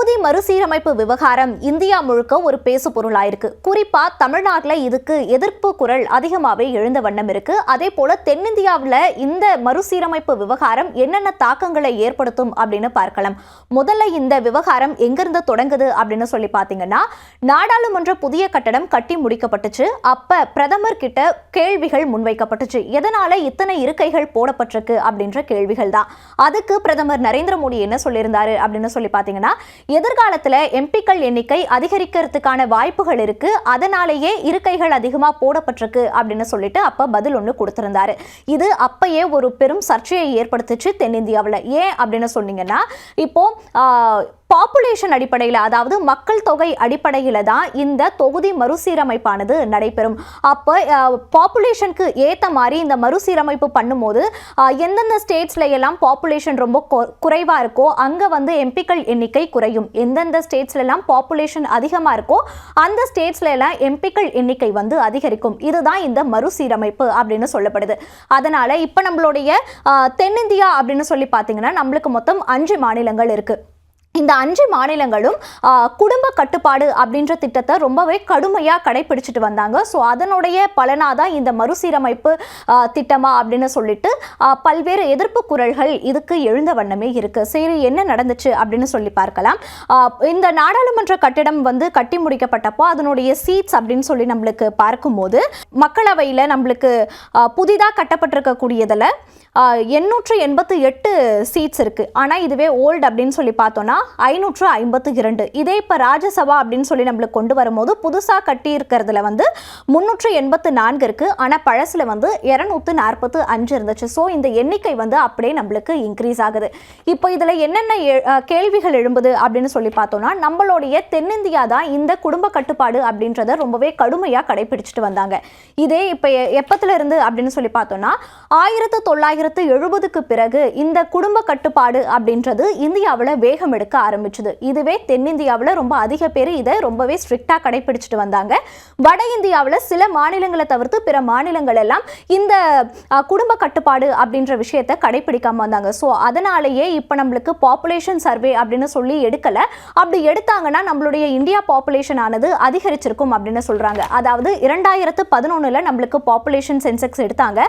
தொகுதி மறுசீரமைப்பு விவகாரம் இந்தியா முழுக்க ஒரு பேசு பொருளாயிருக்கு குறிப்பா தமிழ்நாட்டில் இதுக்கு எதிர்ப்பு குரல் அதிகமாகவே எழுந்த வண்ணம் இருக்கு. அதே போல தென்னிந்தியாவில் இந்த மறுசீரமைப்பு விவகாரம் என்னென்ன தாக்கங்களை ஏற்படுத்தும் அப்படின்னு பார்க்கலாம். முதல்ல இந்த விவகாரம் எங்கிருந்து தொடங்குது அப்படின்னு சொல்லி பார்த்தீங்கன்னா நாடாளுமன்ற புதிய கட்டடம் கட்டி முடிக்கப்பட்டுச்சு. அப்ப பிரதமர் கிட்ட கேள்விகள் முன்வைக்கப்பட்டுச்சு. எதனால இத்தனை இருக்கைகள் போடப்பட்டிருக்கு அப்படின்ற கேள்விகள் தான். அதுக்கு பிரதமர் நரேந்திர மோடி என்ன சொல்லியிருந்தாரு அப்படின்னு சொல்லி பார்த்தீங்கன்னா எதிர்காலத்தில் எம்பிக்கள் எண்ணிக்கை அதிகரிக்கிறதுக்கான வாய்ப்புகள் இருக்கு. அதனாலேயே இருக்கைகள் அதிகமாக போடப்பட்டிருக்கு அப்படின்னு சொல்லிட்டு அப்ப பதில் ஒன்று கொடுத்திருந்தாரு. இது அப்பயே ஒரு பெரும் சர்ச்சையை ஏற்படுத்துச்சு தென்னிந்தியாவில். ஏன் அப்படின்னு சொன்னீங்கன்னா இப்போ பாப்புலேஷன் அடிப்படையில் அதாவது மக்கள் தொகை அடிப்படையில் தான் இந்த தொகுதி மறுசீரமைப்பானது நடைபெறும். அப்போ பாப்புலேஷனுக்கு ஏற்ற மாதிரி இந்த மறுசீரமைப்பு பண்ணும்போது எந்தெந்த ஸ்டேட்ஸ்ல எல்லாம் பாப்புலேஷன் ரொம்ப குறைவாக இருக்கோ அங்கே வந்து எம்பிக்கள் எண்ணிக்கை குறையும். எந்தெந்த ஸ்டேட்ஸ்ல எல்லாம் பாப்புலேஷன் அதிகமாக இருக்கோ அந்த ஸ்டேட்ஸ்ல எல்லாம் எம்பிக்கள் எண்ணிக்கை வந்து அதிகரிக்கும். இதுதான் இந்த மறுசீரமைப்பு அப்படின்னு சொல்லப்படுது. அதனால் இப்போ நம்மளுடைய தென்னிந்தியா அப்படின்னு சொல்லி பார்த்தீங்கன்னா நம்மளுக்கு மொத்தம் அஞ்சு மாநிலங்கள் இருக்குது இந்த அஞ்சு மாநிலங்களும் குடும்ப கட்டுப்பாடு அப்படின்ற திட்டத்தை ரொம்பவே கடுமையாக கடைபிடிச்சிட்டு வந்தாங்க. ஸோ அதனுடைய பலனாக தான் இந்த மறுசீரமைப்பு திட்டமா அப்படின்னு சொல்லிட்டு பல்வேறு எதிர்ப்பு குரல்கள் இதுக்கு எழுந்த வண்ணமே இருக்குது சரி என்ன நடந்துச்சு அப்படின்னு சொல்லி பார்க்கலாம். இந்த நாடாளுமன்ற கட்டிடம் வந்து கட்டி முடிக்கப்பட்டப்போ அதனுடைய சீட்ஸ் அப்படின்னு சொல்லி நம்மளுக்கு பார்க்கும்போது மக்களவையில் நம்மளுக்கு புதிதாக கட்டப்பட்டிருக்கக்கூடியதில் எண்ணூற்று எண்பத்து எட்டு சீட்ஸ் இருக்குது ஆனால் இதுவே ஓல்டு அப்படின்னு சொல்லி பார்த்தோன்னா ஐநூற்று ஐம்பத்து இரண்டு. இதே இப்போ ராஜ்யசபா அப்படின்னு சொல்லி நம்மளுக்கு கொண்டு வரும்போது புதுசாக கட்டி இருக்கிறதுல வந்து முந்நூற்று எண்பத்து நான்கு இருக்குது ஆனால் பழசுல வந்து இரநூத்து நாற்பத்து அஞ்சு இருந்துச்சு. ஸோ இந்த எண்ணிக்கை வந்து அப்படியே நம்மளுக்கு இன்க்ரீஸ் ஆகுது. இப்போ இதில் என்னென்ன கேள்விகள் எழும்புது அப்படின்னு சொல்லி பார்த்தோம்னா நம்மளுடைய தென்னிந்தியா தான் இந்த குடும்ப கட்டுப்பாடு அப்படின்றத ரொம்பவே கடுமையாக கடைபிடிச்சிட்டு வந்தாங்க. இதே இப்போ எப்பத்துல இருந்து அப்படின்னு சொல்லி பார்த்தோம்னா ஆயிரத்து தொள்ளாயிரத்து எழுபதுக்கு பிறகு இந்த குடும்ப கட்டுப்பாடு அப்படின்றது இந்தியாவில் வேகம் எடுக்க ஆரம்பிச்சது. இதுவே தென்னிந்தியாவில் ரொம்ப அதிக பேர் இதை ரொம்பவே ஸ்ட்ரிக்டாக கடைபிடிச்சிட்டு வந்தாங்க. வட இந்தியாவில் சில மாநிலங்களை தவிர்த்து பிற மாநிலங்கள் எல்லாம் இந்த குடும்ப கட்டுப்பாடு அப்படின்ற விஷயத்தை கடைபிடிக்காம வந்தாங்க. ஸோ அதனாலேயே இப்போ நம்மளுக்கு பாப்புலேஷன் சர்வே அப்படின்னு சொல்லி எடுக்கல. அப்படி எடுத்தாங்கன்னா நம்மளுடைய இந்தியா பாப்புலேஷன் ஆனது அதிகரிச்சிருக்கும் அப்படின்னு சொல்றாங்க. அதாவது இரண்டாயிரத்து பதினொன்னுல நம்மளுக்கு பாப்புலேஷன் சென்செக்ஸ் எடுத்தாங்க.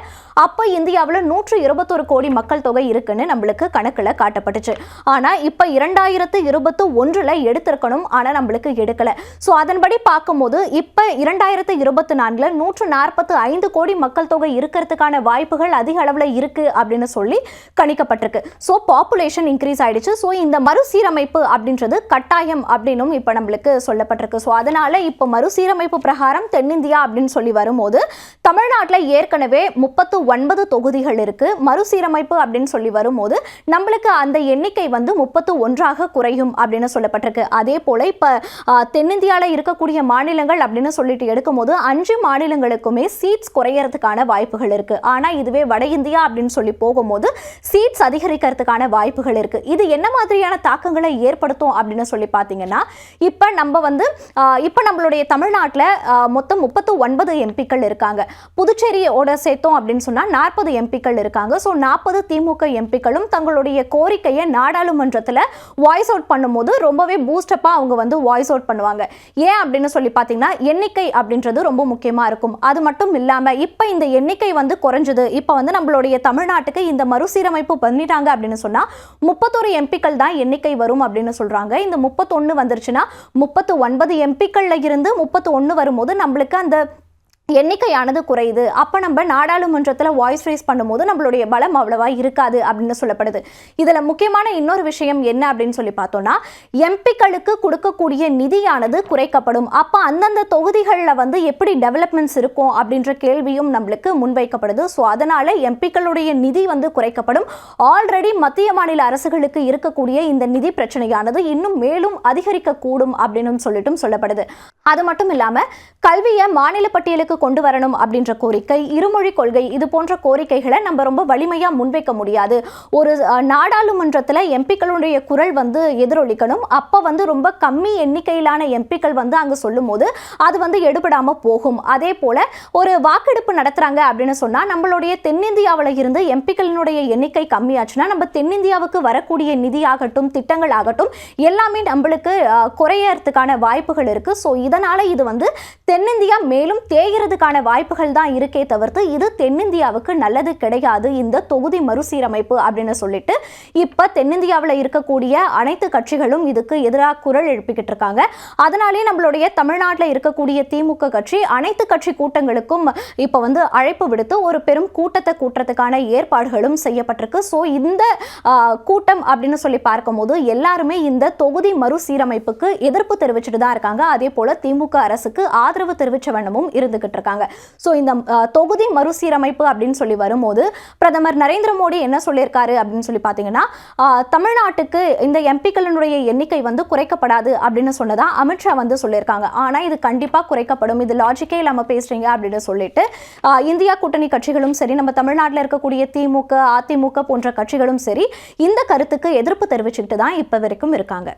அப்போ இந்தியாவில் நூற்று இருபத்தொரு கோடி மக்கள் தொகை இருக்குன்னு நம்மளுக்கு கணக்கில் காட்டப்பட்டுச்சு. ஆனால் இப்போ இரண்டாயிரத்து இருபத்து ஒன்றில் எடுத்திருக்கணும். ஆனால் நம்மளுக்கு எடுக்கலை. ஸோ அதன்படி பார்க்கும்போது இப்போ இரண்டாயிரத்து இருபத்தி நான்கில் நூற்று நாற்பத்து ஐந்து கோடி மக்கள் தொகை இருக்கிறதுக்கான வாய்ப்புகள் அதிக அளவில் இருக்குது அப்படின்னு சொல்லி கணிக்கப்பட்டிருக்கு. ஸோ பாப்புலேஷன் இன்க்ரீஸ் ஆகிடுச்சு ஸோ இந்த மறுசீரமைப்பு அப்படின்றது கட்டாயம் அப்படின்னும் இப்போ நம்மளுக்கு சொல்லப்பட்டிருக்கு. ஸோ அதனால் இப்போ மறுசீரமைப்பு பிரகாரம் தென்னிந்தியா அப்படின்னு சொல்லி வரும்போது தமிழ்நாட்டில் ஏற்கனவே முப்பத்து ஒன்பது தொகுதிகள் இருக்குது மறுசீரமைப்பு அப்படின்னு சொல்லி வரும்போது நம்மளுக்கு அந்த எண்ணிக்கை வந்து முப்பத்து ஒன்றாக குறையும் அப்படின்னு சொல்லப்பட்டிருக்கு. அதே போல இப்போ தென்னிந்தியாவில் இருக்கக்கூடிய மாநிலங்கள் அப்படின்னு சொல்லிட்டு எடுக்கும்போது அஞ்சு மாநிலங்களுக்குமே சீட்ஸ் குறையறதுக்கான வாய்ப்புகள் இருக்கு. ஆனால் இதுவே வட இந்தியா அப்படின்னு சொல்லி போகும்போது சீட்ஸ் அதிகரிக்கிறதுக்கான வாய்ப்புகள் இருக்கு. இது என்ன மாதிரியான தாக்கங்களை ஏற்படுத்தும் அப்படின்னு சொல்லி பார்த்தீங்கன்னா இப்போ நம்ம வந்து இப்போ நம்மளுடைய தமிழ்நாட்டில் மொத்தம் முப்பத்து ஒன்பது எம்பிக்கள் இருக்காங்க. புதுச்சேரியோட சேர்த்தோம் அப்படின்னு சொன்னால் நாற்பது எம்பிக்கள் இருக்காங்க. ஸோ நாற்பது திமுக எம்பிக்களும் தங்களுடைய கோரிக்கையை நாடாளுமன்றத்தில் வாய்ஸ் அவுட் பண்ணும்போது ரொம்பவே பூஸ்டப்பாக அவங்க வந்து வாய்ஸ் அவுட் பண்ணுவாங்க. ஏன் அப்படின்னு சொல்லி பார்த்தீங்கன்னா எண்ணிக்கை அப்படின்றது ரொம்ப முக்கியமாக இருக்கும். அது மட்டும் இல்லாமல் இப்போ இந்த எண்ணிக்கை வந்து குறைஞ்சது. இப்போ வந்து நம்மளுடைய தமிழ்நாட்டுக்கு இந்த மறுசீரமைப்பு பண்ணிட்டாங்க அப்படின்னு சொன்னால் முப்பத்தொரு எம்பிக்கள் தான் எண்ணிக்கை வரும் அப்படின்னு சொல்கிறாங்க இந்த முப்பத்தொன்று வந்துருச்சுன்னா முப்பத்து ஒன்பது எம்பிக்களில் இருந்து முப்பத்து ஒன்று வரும்போது நம்மளுக்கு அந்த எண்ணிக்கையானது குறையுது. அப்போ நம்ம நாடாளுமன்றத்தில் வாய்ஸ் ரைஸ் பண்ணும்போது நம்மளுடைய பலம் அவ்வளவா இருக்காது அப்படின்னு சொல்லப்படுது. இதில் முக்கியமான இன்னொரு விஷயம் என்ன அப்படின்னு சொல்லி பார்த்தோம்னா எம்பிக்களுக்கு கொடுக்கக்கூடிய நிதியானது குறைக்கப்படும். அப்போ அந்தந்த தொகுதிகளில் வந்து எப்படி டெவலப்மெண்ட்ஸ் இருக்கும் அப்படின்ற கேள்வியும் நம்மளுக்கு முன்வைக்கப்படுது. ஸோ அதனால் எம்பிக்களுடைய நிதி வந்து குறைக்கப்படும். ஆல்ரெடி மத்திய மாநில அரசுகளுக்கு இருக்கக்கூடிய இந்த நிதி பிரச்சனையானது இன்னும் மேலும் அதிகரிக்கக்கூடும் அப்படின்னு சொல்லிட்டும் சொல்லப்படுது. அது மட்டும் இல்லாமல் கல்வியை மாநில பட்டியலுக்கு கொண்டு வரணும் அப்படின்ற கோரிக்கை இருமொழி கொள்கை இது போன்ற கோரிக்கைகளை நம்ம ரொம்ப வலிமையாக முன்வைக்க முடியாது. ஒரு நாடாளுமன்றத்தில் எம்பிக்களுடைய குரல் வந்து எதிரொலிக்கணும். அப்போ வந்து ரொம்ப கம்மி எண்ணிக்கையிலான எம்பிக்கள் வந்து அங்க சொல்லும்போது அது வந்து எடுபடாமல் போகும். அதே போல் ஒரு வாக்கெடுப்பு நடத்துகிறாங்க அப்படின்னு சொன்னால் நம்மளுடைய தென்னிந்தியாவில் இருந்து எம்பிக்களினுடைய எண்ணிக்கை கம்மியாச்சுன்னா நம்ம தென்னிந்தியாவுக்கு வரக்கூடிய நிதி ஆகட்டும் திட்டங்கள் ஆகட்டும் எல்லாமே நம்மளுக்கு குறையறதுக்கான வாய்ப்புகள் இருக்குது ஸோ இதனால் இது வந்து தென்னிந்தியா மேலும் தேய்கிறதுக்கான வாய்ப்புகள் தான் இருக்கே தவிர்த்து இது தென்னிந்தியாவுக்கு நல்லது கிடையாது. இந்த தொகுதி மறுசீரமைப்பு அப்படின்னு சொல்லிட்டு இப்போ தென்னிந்தியாவில் இருக்கக்கூடிய அனைத்து கட்சிகளும் இதுக்கு எதிராக குரல் எழுப்பிக்கிட்டு இருக்காங்க. அதனாலே நம்மளுடைய தமிழ்நாட்டில் இருக்கக்கூடிய திமுக கட்சி அனைத்து கட்சி கூட்டங்களுக்கும் இப்போ வந்து அழைப்பு விடுத்து ஒரு பெரும் கூட்டத்தை கூட்டுறதுக்கான ஏற்பாடுகளும் செய்யப்பட்டிருக்கு. ஸோ இந்த கூட்டம் அப்படின்னு சொல்லி பார்க்கும்போது எல்லாருமே இந்த தொகுதி மறுசீரமைப்புக்கு எதிர்ப்பு தெரிவிச்சுட்டு தான் இருக்காங்க. அதே போல திமுக அரசுக்கு ஆதரவு தெரிவிச்ச வண்ணமும் இருந்துகிட்டு இருக்காங்க. ஸோ இந்த தொகுதி மறுசீரமைப்பு அப்படின்னு சொல்லி வரும்போது பிரதமர் நரேந்திர மோடி என்ன சொல்லியிருக்காரு அப்படின்னு சொல்லி பார்த்தீங்கன்னா தமிழ்நாட்டுக்கு இந்த எம்பிக்களினுடைய எண்ணிக்கை வந்து குறைக்கப்படாது அப்படின்னு சொன்னதா அமித்ஷா வந்து சொல்லியிருக்காங்க. ஆனால் இது கண்டிப்பாக குறைக்கப்படும். இது லாஜிக்கே இல்லாமல் பேசுறீங்க அப்படின்னு சொல்லிட்டு இந்தியா கூட்டணி கட்சிகளும் சரி நம்ம தமிழ்நாட்டில் இருக்கக்கூடிய திமுக அதிமுக போன்ற கட்சிகளும் சரி இந்த கருத்துக்கு எதிர்ப்பு தெரிவிச்சுக்கிட்டு தான் இப்போ வரைக்கும் இருக்காங்க.